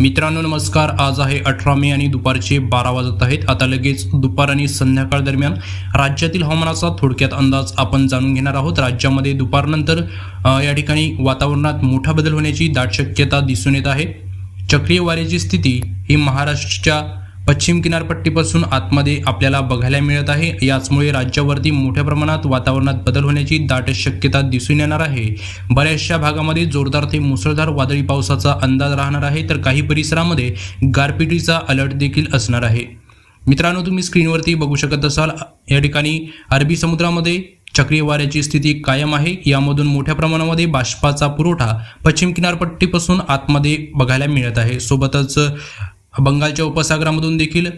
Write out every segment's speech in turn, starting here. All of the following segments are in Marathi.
मित्रांनो नमस्कार. आज आहे अठरा मे आणि दुपारचे बारा वाजत आहेत. आता लगेच दुपार आणि संध्याकाळ दरम्यान राज्यातील हवामानाचा थोडक्यात अंदाज आपण जाणून घेणार आहोत. राज्यामध्ये दुपारनंतर या ठिकाणी वातावरणात मोठा बदल होण्याची दाट शक्यता दिसून येत आहे. चक्रीय वाऱ्याची स्थिती ही महाराष्ट्राच्या पश्चिम किनारपट्टीपासून आतमध्ये आपल्याला बघायला मिळत आहे. याचमुळे राज्यावरती मोठ्या प्रमाणात वातावरणात बदल होण्याची दाट शक्यता दिसून येणार आहे. बऱ्याचशा भागामध्ये जोरदार ते मुसळधार वादळी पावसाचा अंदाज राहणार आहे तर काही परिसरामध्ये गारपिटीचा अलर्ट देखील असणार आहे. मित्रांनो तुम्ही स्क्रीनवरती बघू शकत असाल या ठिकाणी अरबी समुद्रामध्ये चक्रीय वाऱ्याची स्थिती कायम आहे. यामधून मोठ्या प्रमाणामध्ये बाष्पाचा पुरवठा पश्चिम किनारपट्टीपासून आतमध्ये बघायला मिळत आहे. सोबतच बंगालच्या उपसागरामधून देखील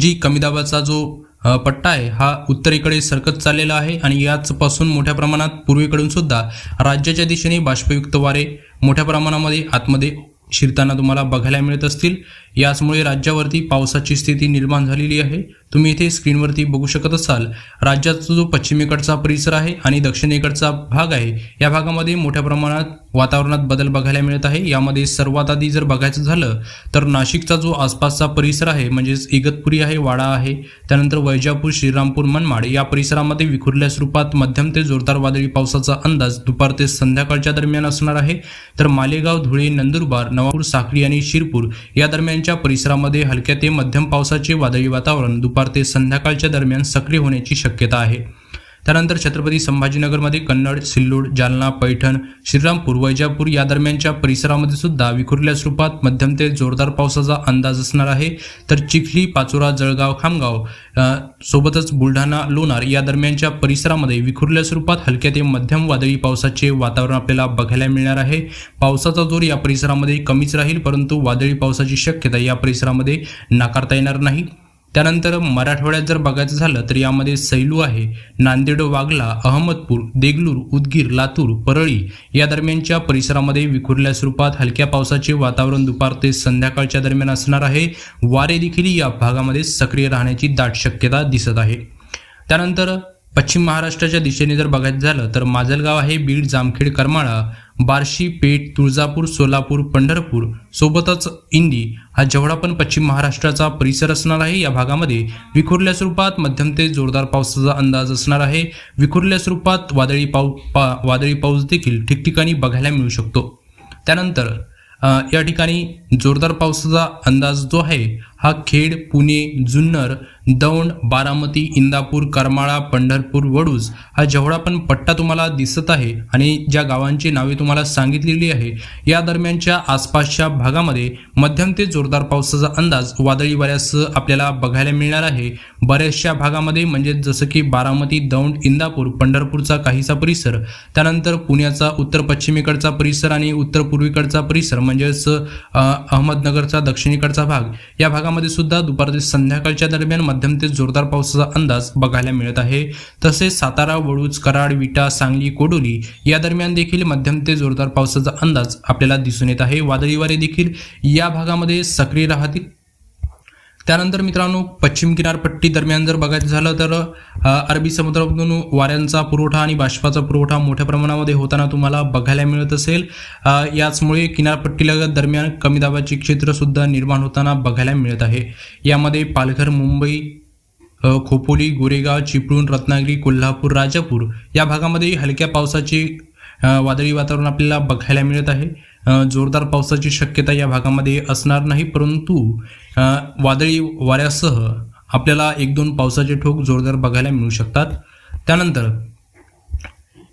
जी कमी दाबाचा जो पट्टा आहे हा उत्तरेकडे सरकत चाललेला आहे आणि याचपासून मोठ्या प्रमाणात पूर्वेकडून सुद्धा राज्याच्या दिशेने बाष्पयुक्त वारे मोठ्या प्रमाणामध्ये आतमध्ये शिरताना तुम्हाला बघायला मिळत असतील. याचमुळे राज्यावरती पावसाची स्थिती निर्माण झालेली आहे. तुम्ही इथे स्क्रीनवरती बघू शकत असाल राज्याचा जो पश्चिमेकडचा परिसर आहे आणि दक्षिणेकडचा भाग आहे या भागामध्ये मोठ्या प्रमाणात वातावरणात बदल बघायला मिळत आहे. यामध्ये सर्वात आधी जर बघायचं झालं तर नाशिकचा जो आसपासचा परिसर आहे म्हणजेच इगतपुरी आहे वाडा आहे त्यानंतर वैजापूर श्रीरामपूर मनमाड या परिसरामध्ये विखुरल्या स्वरूपात मध्यम ते जोरदार वादळी पावसाचा अंदाज दुपार ते संध्याकाळच्या दरम्यान असणार आहे. तर मालेगाव धुळे नंदुरबार नवापूर साखळी आणि शिरपूर या दरम्यानच्या परिसरामध्ये हलक्या ते मध्यम पावसाचे वादळी वातावरण दुपार ते संध्याकाळच्या दरम्यान सक्रिय होण्याची शक्यता आहे. त्यानंतर छत्रपती संभाजीनगरमध्ये कन्नड सिल्लोड जालना पैठण श्रीरामपूर वैजापूर या दरम्यानच्या परिसरामध्ये सुद्धा विखुरल्या स्वरूपात मध्यम ते जोरदार पावसाचा अंदाज असणार आहे. तर चिखली पाचोरा जळगाव खामगाव सोबतच बुलढाणा लोणार या दरम्यानच्या परिसरामध्ये विखुरल्या स्वरूपात हलक्या ते मध्यम वादळी पावसाचे वातावरण आपल्याला बघायला मिळणार आहे. पावसाचा जोर या परिसरामध्ये कमीच राहील परंतु वादळी पावसाची शक्यता या परिसरामध्ये नाकारता येणार नाही. त्यानंतर मराठवाड्यात जर बघायचं झालं तर यामध्ये सैलू आहे नांदेड वागला अहमदपूर देगलूर उदगीर लातूर परळी या दरम्यानच्या परिसरामध्ये विखुरल्या स्वरूपात हलक्या पावसाचे वातावरण दुपार ते संध्याकाळच्या दरम्यान असणार आहे. वारे देखील या भागामध्ये सक्रिय राहण्याची दाट शक्यता दिसत आहे. त्यानंतर पश्चिम महाराष्ट्राच्या दिशेने जर बघायचं झालं तर माजलगाव आहे बीड जामखेड करमाळा बार्शी पेठ तुळजापूर सोलापूर पंढरपूर सोबतच इंदी हा जेवढा पण पश्चिम महाराष्ट्राचा परिसर असणार आहे या भागामध्ये विखुरल्या स्वरूपात मध्यम ते जोरदार पावसाचा अंदाज असणार आहे. विखुरल्या स्वरूपात वादळी पाऊ पा वादळी पाऊस देखील ठिकठिकाणी बघायला मिळू शकतो. त्यानंतर या ठिकाणी जोरदार पावसाचा अंदाज जो आहे हा खेड पुणे जुन्नर दौंड बारामती इंदापूर करमाळा पंढरपूर वडूज हा जेवढा पण पट्टा तुम्हाला दिसत आहे आणि ज्या गावांची नावे तुम्हाला सांगितलेली आहे या दरम्यानच्या आसपासच्या भागामध्ये मध्यम ते जोरदार पावसाचा अंदाज वादळी वाऱ्यासह आपल्याला बघायला मिळणार आहे. बऱ्याचशा भागामध्ये म्हणजे जसं की बारामती दौंड इंदापूर पंढरपूरचा काहीसा परिसर त्यानंतर पुण्याचा उत्तर पश्चिमेकडचा परिसर आणि उत्तर पूर्वीकडचा परिसर म्हणजेच अहमदनगरचा दक्षिणेकडचा भाग. या भागामध्ये सुद्धा दुपार ते संध्याकाळच्या दरम्यान मध्यम ते जोरदार पावसाचा अंदाज बघायला मिळत आहे. तसेच सातारा वळूज कराड विटा सांगली कोडोली या दरम्यान देखील मध्यम ते जोरदार पावसाचा अंदाज आपल्याला दिसून येत आहे. वादळी वारे देखील या भागामध्ये सक्रिय राहतील. त्यानंतर मित्रांनो पश्चिम किनारपट्टी दरम्यान जर बघायचं झालं तर अरबी समुद्रामधून वाऱ्यांचा पुरवठा आणि बाष्पाचा पुरवठा मोठ्या प्रमाणामध्ये होताना तुम्हाला बघायला मिळत असेल. याचमुळे किनारपट्टीलगत दरम्यान कमी दाबाचे क्षेत्रसुद्धा निर्माण होताना बघायला मिळत आहे. यामध्ये पालघर मुंबई खोपोली गोरेगाव चिपळूण रत्नागिरी कोल्हापूर राजापूर या भागामध्ये हलक्या पावसाचे वादळी वातावरण आपल्याला बघायला मिळत आहे. जोरदार पावसाची शक्यता या भागामध्ये असणार नाही परंतु वादळी वाऱ्यासह आपल्याला एक दोन पावसाचे ठोक जोरदार बघायला मिळू शकतात. त्यानंतर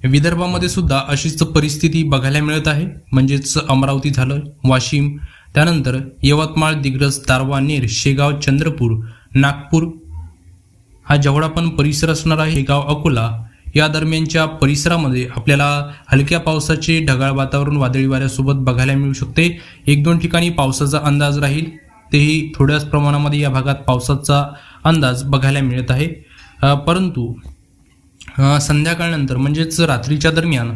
विदर्भामध्ये सुद्धा अशीच परिस्थिती बघायला मिळत आहे. म्हणजेच अमरावती झालं वाशिम. त्यानंतर यवतमाळ दिग्रस दारवा नेर शेगाव चंद्रपूर नागपूर. हा जेवढा पण परिसर असणार आहे हे गाव अकोला. या दरम्यानच्या परिसरामध्ये आपल्याला हलक्या पावसाचे ढगाळ वातावरण वादळी वाऱ्यासोबत बघायला मिळू शकते. एक दोन ठिकाणी पावसाचा अंदाज राहील. तेही थोड्याच प्रमाणामध्ये या भागात पावसाचा अंदाज बघायला मिळत आहे. परंतु संध्याकाळनंतर म्हणजेच रात्रीच्या दरम्यान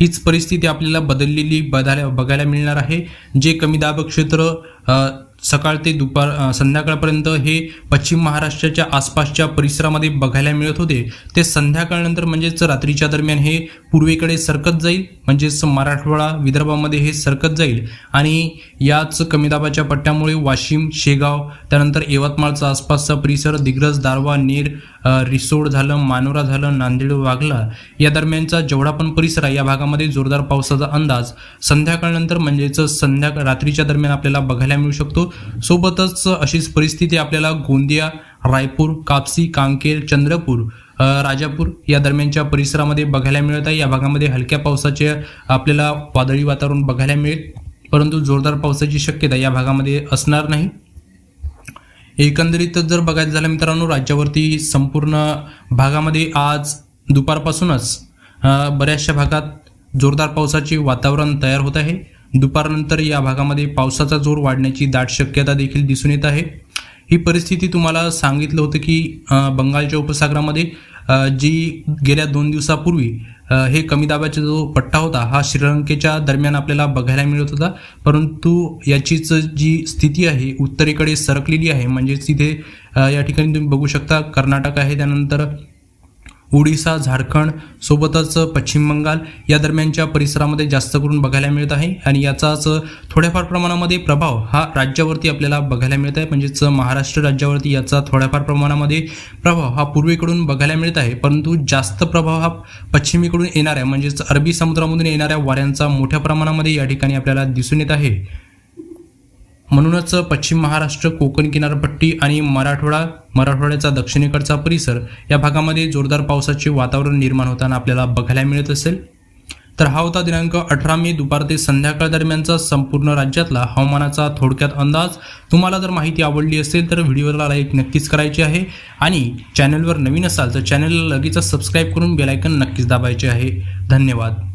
हीच परिस्थिती आपल्याला बदललेली बघायला बघायला मिळणार आहे. जे कमी दाब क्षेत्र सकाळ ते दुपार संध्याकाळपर्यंत हे पश्चिम महाराष्ट्राच्या आसपासच्या परिसरामध्ये बघायला मिळत होते. ते संध्याकाळनंतर म्हणजेच रात्रीच्या दरम्यान हे पूर्वेकडे सरकत जाईल म्हणजेच मराठवाडा विदर्भामध्ये हे सरकत जाईल. आणि याच कमी दाबाच्या पट्ट्यामुळे वाशिम शेगाव त्यानंतर यवतमाळचा आसपासचा परिसर दिग्रज दारवा नेर रिसोड झालं मानोरा झालं नांदेड वाघला या दरम्यानचा जेवढा पण परिसर आहे या भागामध्ये जोरदार पावसाचा अंदाज. संध्याकाळनंतर म्हणजेच संध्याकाळ रात्रीच्या दरम्यान आपल्याला बघायला मिळू शकतो. सोबतच अशीच परिस्थिती आपल्याला गोंदिया रायपूर कापसी कांकेर चंद्रपूर राजापूर या दरम्यानच्या परिसरामध्ये बघायला मिळत आहे. या भागामध्ये हलक्या पावसाचे आपल्याला वादळी वातावरण बघायला मिळेल. परंतु जोरदार पावसाची शक्यता या भागामध्ये असणार नाही. एकंदरीतच जर बघायचं झालं मित्रांनो राज्यावरती संपूर्ण भागामध्ये आज दुपारपासूनच बऱ्याचशा भागात जोरदार पावसाचे वातावरण तयार होत आहे. दुपारनंतर या भागामध्ये पावसाचा जोर वाढण्याची दाट शक्यता देखील दिसून येत आहे. ही परिस्थिती तुम्हाला सांगितलं होतं की बंगालच्या उपसागरामध्ये जी गेल्या दोन दिवसापूर्वी हे कमी दाबाचा जो पट्टा होता हा श्रीलंकेच्या दरम्यान आपल्याला बघायला मिळत होता. परंतु याचीच जी स्थिती आहे उत्तरेकडे सरकलेली आहे म्हणजेच तिथे या ठिकाणी तुम्ही बघू शकता कर्नाटक आहे त्यानंतर ओडिसा झारखंड सोबतच पश्चिम बंगाल या दरम्यानच्या परिसरामध्ये जास्त करून बघायला मिळत आहे. आणि याचाच थोड्याफार प्रमाणामध्ये प्रभाव हा राज्यावरती आपल्याला बघायला मिळत आहे. म्हणजेच महाराष्ट्र राज्यावरती याचा थोड्याफार प्रमाणामध्ये प्रभाव हा पूर्वेकडून बघायला मिळत आहे. परंतु जास्त प्रभाव हा पश्चिमेकडून येणाऱ्या म्हणजेच अरबी समुद्रामधून येणाऱ्या वाऱ्यांचा मोठ्या प्रमाणामध्ये या ठिकाणी आपल्याला दिसून येत आहे. म्हणूनच पश्चिम महाराष्ट्र कोकण किनारपट्टी आणि मराठवाडा मराठवाड्याचा दक्षिणेकडचा परिसर या भागामध्ये जोरदार पावसाचे वातावरण निर्माण होताना आपल्याला बघायला मिळत असेल. तर हा होता दिनांक अठरा मे दुपार ते संध्याकाळ दरम्यानचा संपूर्ण राज्यातला हवामानाचा थोडक्यात अंदाज. तुम्हाला जर माहिती आवडली असेल तर व्हिडिओला लाईक नक्कीच करायची आहे आणि चॅनलवर नवीन असाल तर चॅनलला लगेचच सबस्क्राईब करून बेलायकन नक्कीच दाबायचे आहे. धन्यवाद.